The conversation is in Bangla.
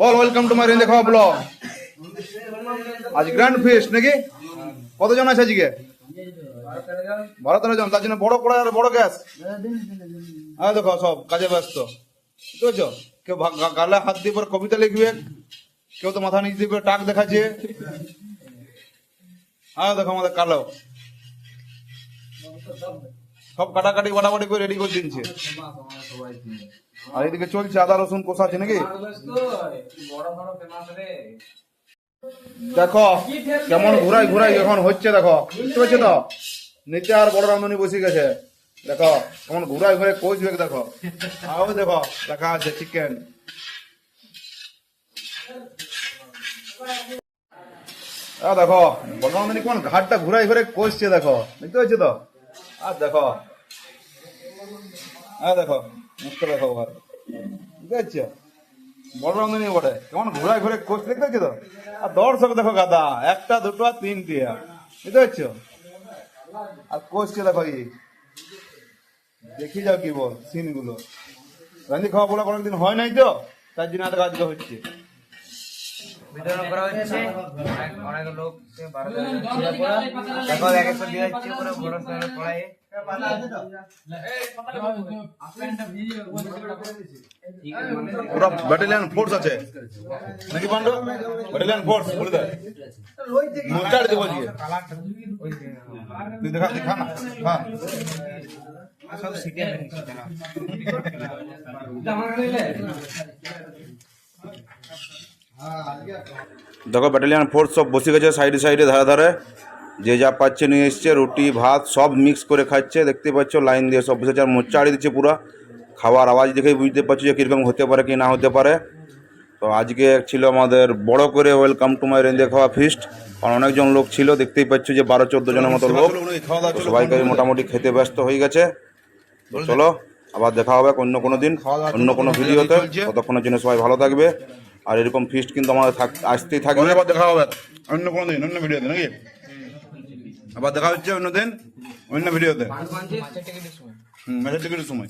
বল ওয়েলকাম টু মাই রেঞ্জে খাওয়া ব্লগ আজ গ্র্যান্ড ফিস্ট নাকি? কতজন আছে আজকে? বারো তেরো জন, তার জন্য বড় কড়াই আর বড় গ্যাস। হ্যাঁ দেখো, সব কাজে ব্যস্ত। বুঝছ কেউ গালে হাত দিয়ে পরে কবিতা লিখবে, কেউ তো মাথা নিচ দিয়ে টাক দেখাচ্ছে। হ্যাঁ দেখো আমাদের কালো। সব কাটাকাটি, বাটাবাটি করে রেডি করে দিচ্ছে। আর এদিকে চলছে আদা, রসুন, কষা আছে নাকি? দেখো, কেমন ঘুরাই ঘুরাই এখন হচ্ছে, দেখো। বুঝতে পারছ তো? নিচে আর বড় রাঁধুনি বসে গেছে। দেখো, কেমন ঘুরাই ঘুরে কষবে দেখো। আও দেখো দেখা আছে চিকেন দেখো, বড় রাঁধুনি কোন ঘাটটা ঘুরাই ঘুরে কষছে দেখো। বুঝতে পারছ তো? আর দেখো। হ্যাঁ দেখো। দেখো ওর বুঝতে বড় রাঁধুনি বটে। কেমন ঘুরায় ঘুরে কোচ দেখতে তো আর দর্শক দেখো গাদা একটা, দুটো আর তিনটে বুঝতে পারছ আর কোচকে দেখো এই। দেখি যাও কি বল সিনগুলো গুলো। রাঁধি খাওয়া বলা কোনোদিন হয় নাই তো? তার জন্য এত কাজগুলো হচ্ছে। বিতরণ করা হচ্ছে। অনেক- অনেক লোক। দেখো এক একটা দিয়ে যাচ্ছে পুরো। পুরো ব্যাটালিয়ান ফোর্স আছে। নাকি পান্ডু? ব্যাটালিয়ান ফোর্স বলে দেয়। মুখটার দেবো আজকে তুই দেখা দেখা না। হ্যাঁ। সব সিটে নিচ্ছে না। দেখো ব্যাটালিয়ান ফোর্স সব বসে গেছে সাইডে সাইডে ধারে ধারে। যে যা পাচ্ছে নিয়ে এসছে রুটি ভাত সব মিক্স করে খাচ্ছে। দেখতে পাচ্ছ লাইন দিয়ে সব বসেছে আর মোচাড়ি দিচ্ছে পুরো। খাওয়ার আওয়াজ দেখেই বুঝতে পারছ যে কীরকম হতে পারে কি না হতে পারে। তো আজকে ছিল আমাদের বড় করে ওয়েলকাম টু মাই রেঞ্জে খাওয়া ফিস্ট কারণ অনেকজন লোক ছিল দেখতেই পাচ্ছ যে বারো চোদ্দ জনের মতো লোক। সবাইকে মোটামুটি খেতে ব্যস্ত হয়ে গেছে। চলো আবার দেখা হবে অন্য কোনো দিন অন্য কোনো ভিডিওতে ততক্ষণের জন্য সবাই ভালো থাকবে। আর এরকম ফিস্ট কিন্তু আমাদের থাক আসতেই থাকবে। আবার দেখা হবে। অন্য কোনো দিন অন্য ভিডিওতে নাকি? আবার দেখা হচ্ছে অন্য দিন অন্য ভিডিওতে মাছের টিকিটের সময়। হুম ম্যাচের টিকিটের সময়।